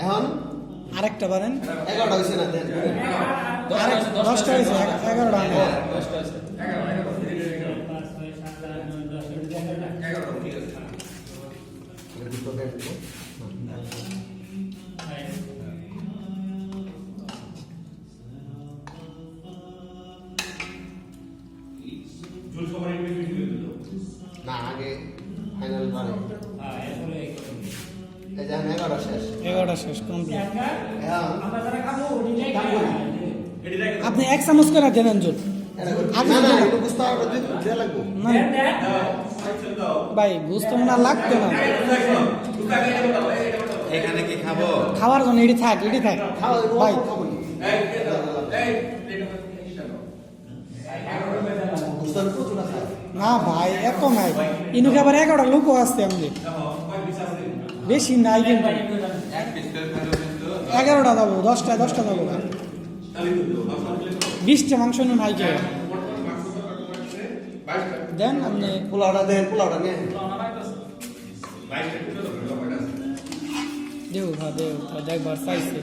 এখন আরেকটা পারেন। এগারোটা হয়েছে না দশটা হয়েছে এক- এগারোটা দশটা আছে। এই যে এগারোটা শেষ। এগারোটা শেষ কমপ্লিট আপনি এক চামচ করে দেন অঞ্জল না না না ভাই বুঝতে মনে হয় লাগতো না। এখানে কি খাব? খাওয়ার জন্য এটি থাক এটি থাক। ভাই। নি। না ভাই এত নাই। ইনুকে আবার এগারোটা লোকও আসছে আমাদের বেশি নাই কিন্তু। এগারোটা দেবো দশটা দশটা দেবো বিশটা মাংস নুন হাই কে দেন আপনি। পোলাওটা দেন পোলাওটা নিয়ে দেও হ্যাঁ দেও দেখবার চাইছে।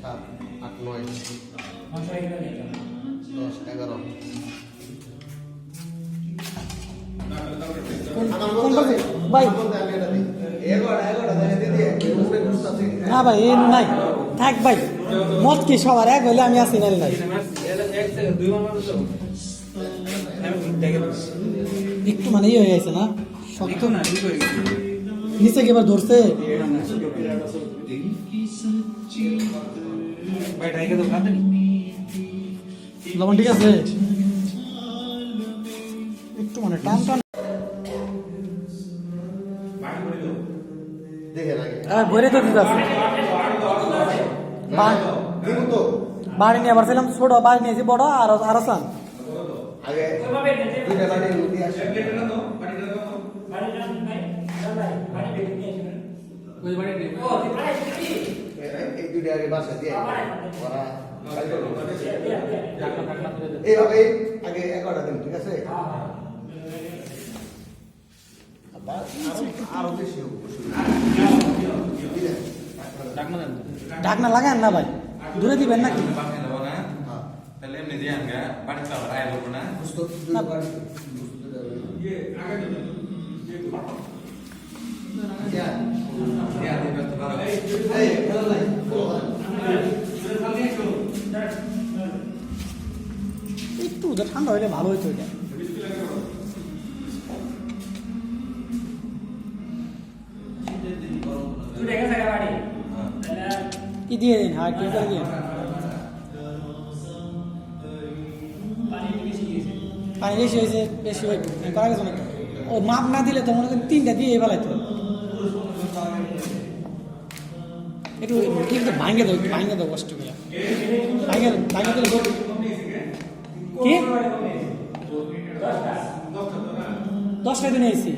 সাত আট নয়। দশ এগারো। আছে না ভাই নাই। থাক ভাই মত কি সবার এক হইলে আমি আছি নাই। একটু মানে ইয়ে হয়ে গেছে না? নিচে কি এবার ধরছে? লবণ ঠিক আছে? একটু মানে টান টান আর বইরে তো দিতে আছে বাড়ি নিয়ে আবার ছিলাম ছোট বাড়ি নিয়েছি বড় আর আর ওরা এইভাবে আগে এগারোটা দিন ঠিক আছে আবার আরও বেশি হোক দিলেন? ঢাকনা লাগান না ভাই দূরে দিবেন নাকি বাসায় যাব না হ্যাঁ। তাহলে এমনি কি দিয়ে দিন? হ্যাঁ কি করে দিন? পানি বেশি হয়েছে বেশি হয়ে করা গেছে নাকি? ও মাপ না দিলে তো মনে করেন তিনটা দিয়ে ফেলাইতো। একটু কিন্তু ভাঙে দাও একটু ভাঙে দাও কষ্ট করে। ভাঙে ভাঙে দিলে কি? দশটা দিনে এসি।